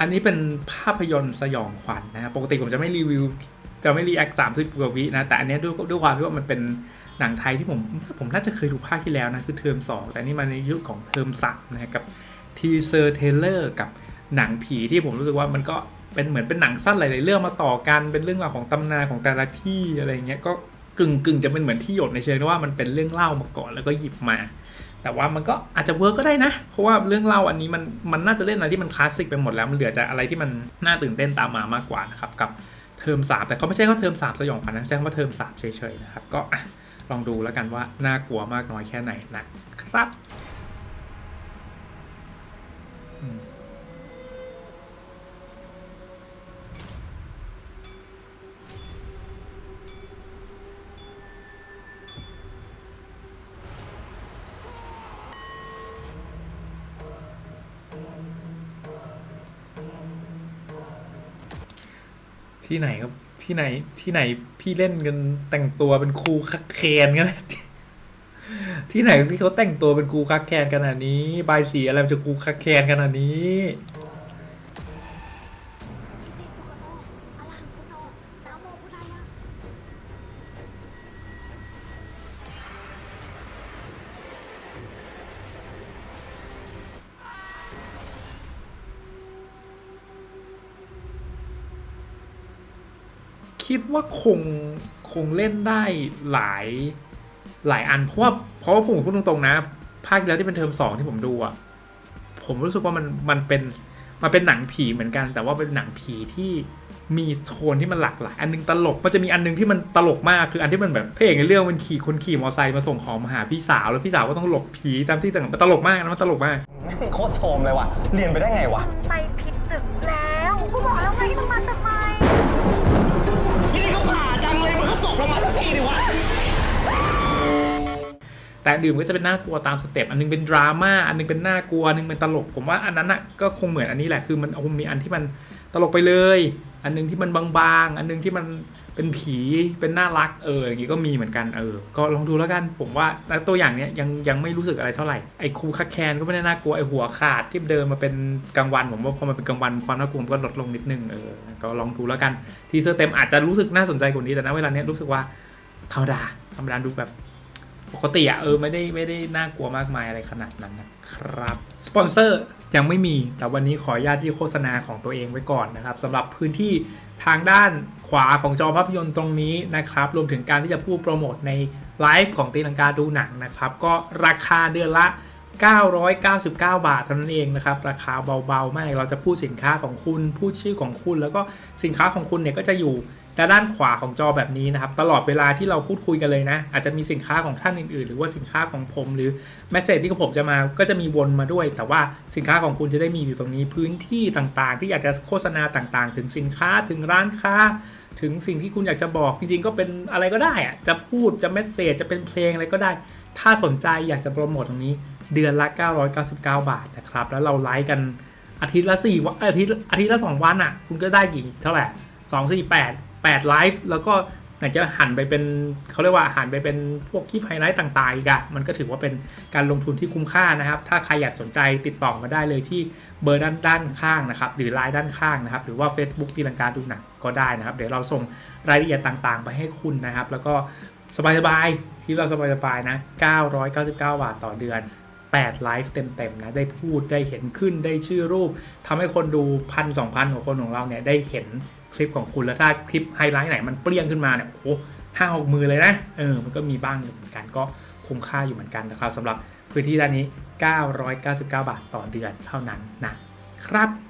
อันนี้เป็นภาพยนตร์สยองขวัญนะปกติผมจะไม่รีวิว จะไม่รีแอคสามสิบกว่าวินะ แต่อันนี้ด้วยด้วยความที่ว่ามันเป็นหนังไทยที่ผมผมน่าจะเคยดูภาคที่แล้วนะ คือเทอม 2 แต่นี่มาในยุคของเทอม3นะฮะกับทีเซอร์เทเลอร์กับหนังผีที่ผมรู้สึกว่ามันก็เป็นเหมือนเป็นหนังสั้นหลายๆเรื่องมาต่อกัน เป็นเรื่องราวของตำนานของแต่ละที่อะไรเงี้ยก็กึ่งกึ่งๆจะเป็นเหมือนที่หยดในเชิงว่ามันเป็นเรื่องเล่ามาก่อนแล้วก็หยิบมา แต่ว่ามันก็อาจจะเวิร์กก็ได้นะ เพราะว่าเรื่องเล่าอันนี้มันมันน่าจะเล่นอะไรที่มันคลาสสิกไปหมดแล้วมันเหลือจะอะไรที่มันน่าตื่นเต้นตามมามากกว่านะครับกับเทอมสามแต่เขาไม่ใช่ว่าเทอมสามสยองขวัญนะใช้คำว่าเทอมสามเฉยๆนะครับก็ลองดูแล้วกันว่าน่ากลัวมากน้อยแค่ไหนนะครับ ที่ไหนครับที่ไหนที่ไหนพี่เล่นกันแต่งตัวเป็นครูคักแคนกันที่ไหนที่เขาแต่งตัวเป็นครูคักแคนขนาดนี้ บายสีอะไรจะครูคักแคนขนาดนี้ คิดว่าคงคงเล่นได้หลายหลายอัน เพราะว่าเพราะว่าผมพูดตรงๆนะ ภาคที่แล้วที่เป็นเทอมสองที่ผมดูอะผมรู้สึกว่ามันมันเป็นมันเป็นหนังผีเหมือนกัน แต่ว่าเป็นหนังผีที่มีโทนที่มันหลากหลาย อันนึงตลก มันจะมีอันนึงที่มันตลกมาก คืออันที่มันแบบพระเอกในเรื่องมันขี่คนขี่มอเตอร์ไซค์มาส่งของมาหาพี่สาว แล้วพี่สาวก็ต้องหลบผีตามที่ต่างๆมันตลกมากนะมันตลกมากแม่งโคตรโชมเลยว่ะ เรียนไปได้ไงวะ ไป แต่อันอื่นก็จะเป็นน่ากลัวตามสเต็ปอันนึงเป็นดราม่าอันนึงเป็นน่ากลัวอันนึงเป็นตลกผมว่าอันนั้นน่ะก็คงเหมือนอันนี้แหละคือมันคงมีอันที่มันตลกไปเลย อันนึงที่มันบางๆ อันนึงที่มันเป็นผีเป็นน่ารักเอออย่างงี้ก็มีเหมือนกันเออ ก็ลองดูแล้วกันผมว่าแต่ตัวอย่างเนี้ยยังยังไม่รู้สึกอะไรเท่าไหร่ไอ้ครูคักแคนก็ไม่ได้น่ากลัวไอ้หัวขาดที่เดินมาเป็นกลางวันผมว่าพอมันเป็นกลางวันความน่ากลัวมันก็ลดลงนิดนึงเออก็ลองดูแล้วกันทีเซอร์เต็มอาจจะรู้สึกน่าสนใจกว่านี้แต่ณเวลาเนี้ยรู้สึกว่าธรรมดาธรรมดาดูแบบ ปกติอะเออไม่ได้ไม่ได้น่ากลัวมากมายอะไรขนาดนั้นนะครับสปอนเซอร์ยังไม่มีแต่วันนี้ขออนุญาตที่โฆษณาของตัวเองไว้ก่อนนะครับสำหรับพื้นที่ทางด้านขวาของจอภาพยนตร์ตรงนี้นะครับ รวมถึงการที่จะพูดโปรโมทในไลฟ์ของตีลังกาดูหนังนะครับ ก็ราคาเดือนละ 999 บาทเท่านั้นเองนะครับ ราคาเบาๆมากเราจะพูดสินค้าของคุณ พูดชื่อของคุณ แล้วก็สินค้าของคุณเนี่ยก็จะอยู่ และด้านขวาของจอแบบนี้นะครับ ตลอดเวลาที่เราพูดคุยกันเลยนะ อาจจะมีสินค้าของท่านอื่นๆ หรือว่าสินค้าของผมหรือแมสเซจที่ผมจะมาก็จะมีวนมาด้วย แต่ว่าสินค้าของคุณจะได้มีอยู่ตรงนี้พื้นที่ต่างๆ ที่อยากจะโฆษณาต่างๆ ถึงสินค้าถึงร้านค้า ถึงสิ่งที่คุณอยากจะบอกจริงๆก็เป็นอะไรก็ได้อะจะพูดจะเมสเซจจะเป็นเพลงอะไรก็ได้ ถ้าสนใจอยากจะโปรโมทตรงนี้เดือนละ 999 บาทนะครับแล้วเราไลฟ์กันอาทิตย์ละ4วันอาทิตย์อาทิตย์ละ 2 วันอะ คุณก็ได้กี่เท่าไหร่2 4 8ไลฟ์แล้วก็ไหนจะหันไปเป็นเขาเรียกว่าหันไปเป็นพวกคลิปไฮไลท์ต่างๆอีกอะมันก็ถือว่าเป็นการลงทุนที่คุ้มค่านะครับ ถ้าใครอยากสนใจติดต่อมาได้เลยที่เบอร์ด้านด้านข้างนะครับ หรือไลน์ด้านข้างนะครับ หรือว่า Facebook ตีลังกาดูหนังก็ได้นะครับ เดี๋ยวเราส่งรายละเอียดต่างๆ ไปให้คุณนะครับ แล้วก็สบายๆที่เราสบายๆนะ 999 บาทต่อเดือน 8ไลฟ์เต็มๆนะได้พูดได้เห็นขึ้นได้ชื่อรูปทำให้คนดูพันสองพันของคนของเราเนี่ยได้เห็นคลิปของคุณแล้วถ้าคลิปไฮไลท์ไหนมันเปรี้ยงขึ้นมาเนี่ยโอ้หห้าหกมือเลยนะเออมันก็มีบ้างเหมือนกันก็คุ้มค่าอยู่เหมือนกันนะครับสำหรับพื้นที่ด้านนี้ 999 บาทต่อเดือนเท่านั้นนะครับ